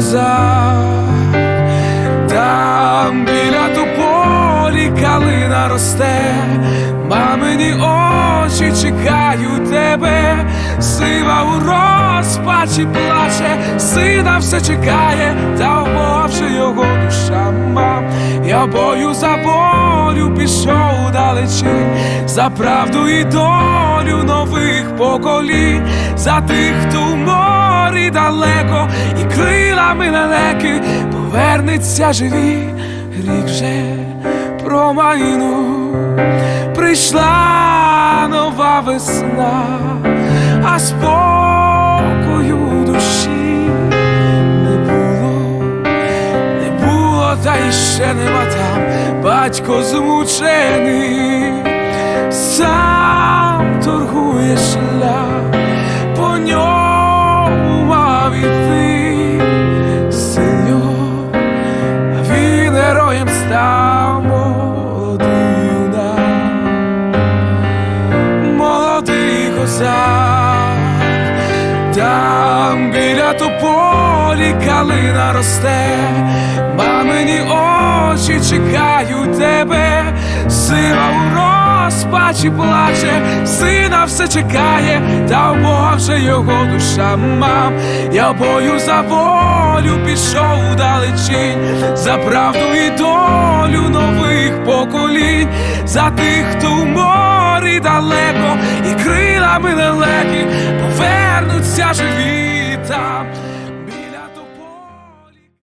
козак, там біля тополі калина росте, мамині очі чекають тебе, сива у розпачі плаче, сина все чекає, та вмовчи його душа мам. Я бою за волю пішов далечінь, за правду і долю нових поколінь, за тих, хто в морі далеко, і крилами лелеки повернеться живі, рік вже промайнув, прийшла нова весна, а спокою душі не було. Не було, та й ще нема там. Батько змучений, сам героєм став молодий юнак, молодий козак. Там біля тополі калина росте, мамині очі чекають розпачі плаче, сина все чекає, та в Бога вже його душа мам. Я бою за волю пішов далечінь, за правду і долю нових поколінь, за тих, хто в морі далеко, і крилами лелеки повернуться живі там,